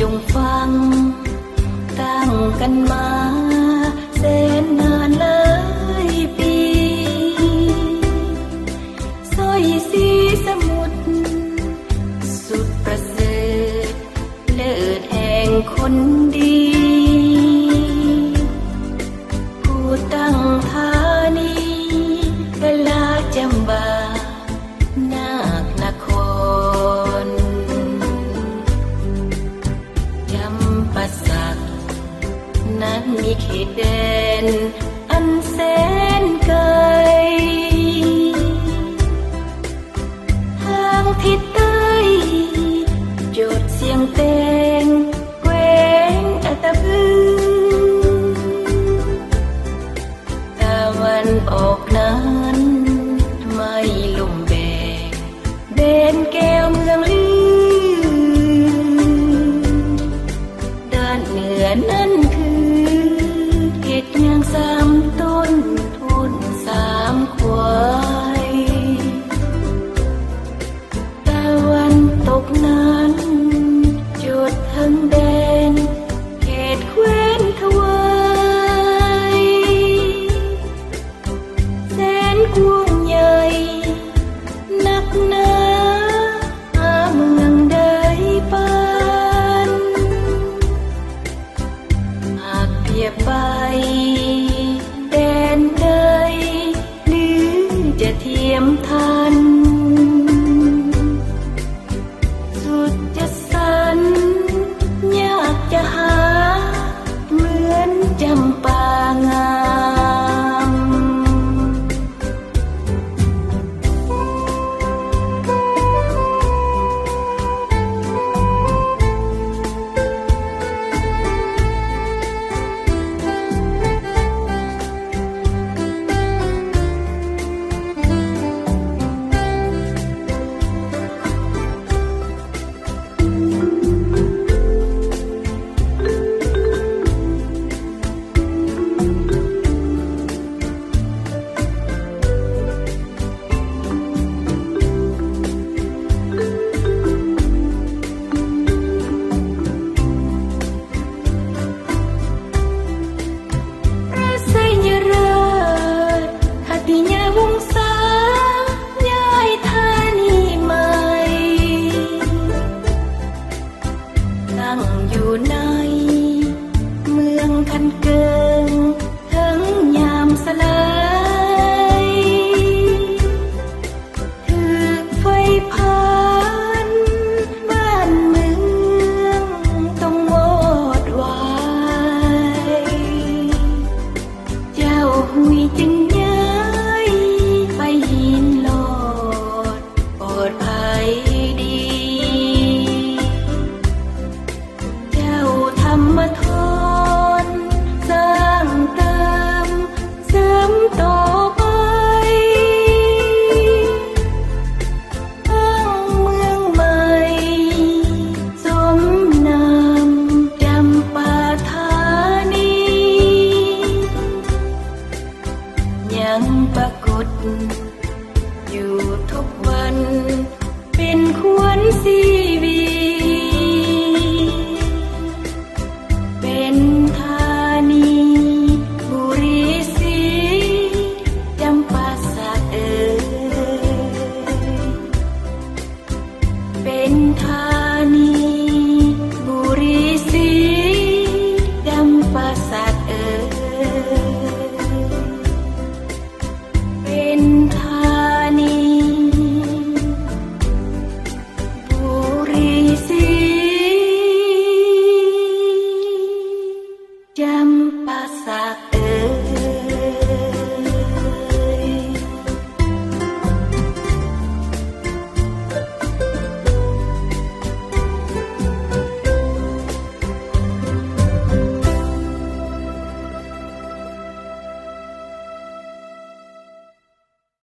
จงฟัง ตั้งกันมาแสนนานเลยปีสอยสีสมุด สุดประเสริฐเลิศแห่งคนดี ยบไปแดนใดหรือจะเทียมทัน สุดจะ กวัน เป็นควรสี สัก